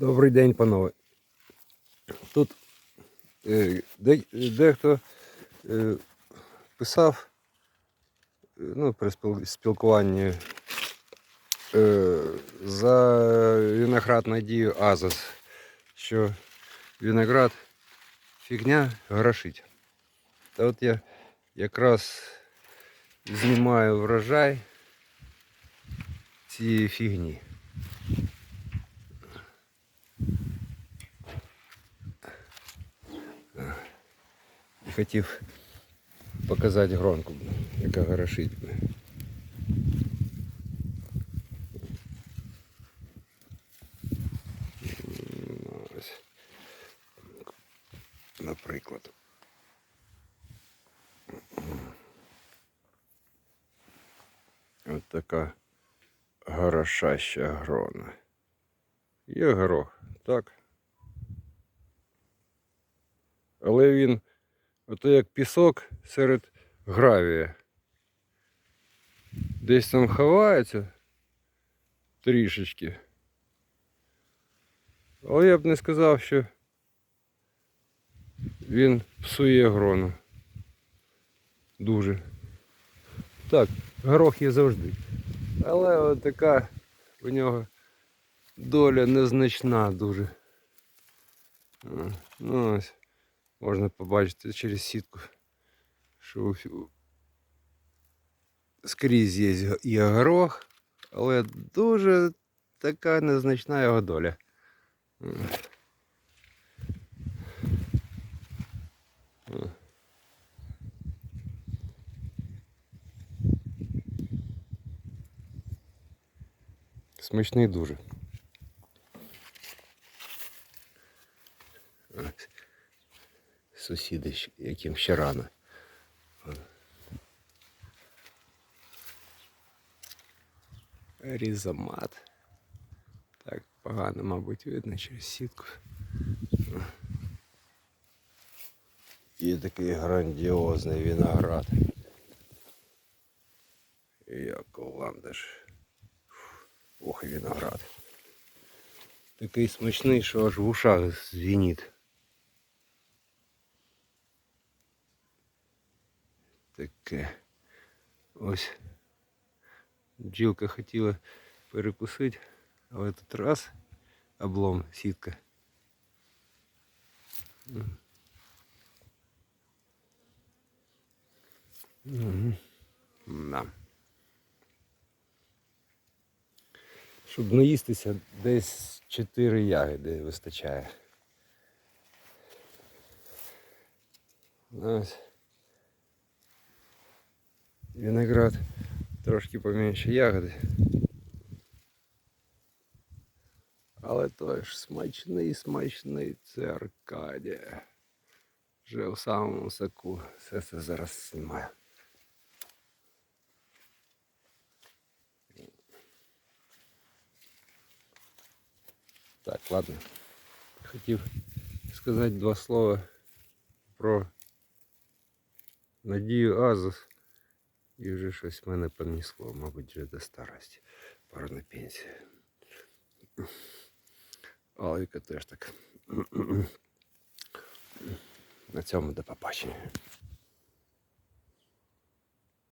Добрий день, панове. Тут е, дехто е, писав е, ну, при спілкуванні е, за виноград надію Азос, що виноград фігня грошить. Та от я якраз знімаю врожай цієї фігні. Хотів показати гронку, яка горошить. Наприклад. Ось така горошаща грона. Є горох, так. Але він ото як пісок серед гравія. Десь там ховається трішечки. Але я б не сказав, що він псує грону. Дуже. Так, горох є завжди. Але от така у нього доля незначна дуже. Ну ось. Можна побачити через сітку, що скрізь є горох, але дуже така незначна його доля. Смачний дуже. Сусіди, яким ще рано. Різомат. Так, погано, мабуть, видно через сітку. І такий грандіозний виноград. Як ландиш. Ох, виноград. Такий смачний, що аж в ушах звінить. Таке. Ось. Бджілка хотіла перекусити, але тут раз облом, сітка. Мгм. Да. Щоб наїстися, десь 4 ягоди вистачає. Ось. Виноград трошки поменше ягоди. Але той ж смачний, смачний це Аркадія. Вже у самому соку. Все це зараз знімаю. Так, ладно. Хотів сказати два слова про Надію Азус. І вже щось мене понесло, мабуть, вже до старості. Пора на пенсію. Аліка теж так. На цьому до побачення.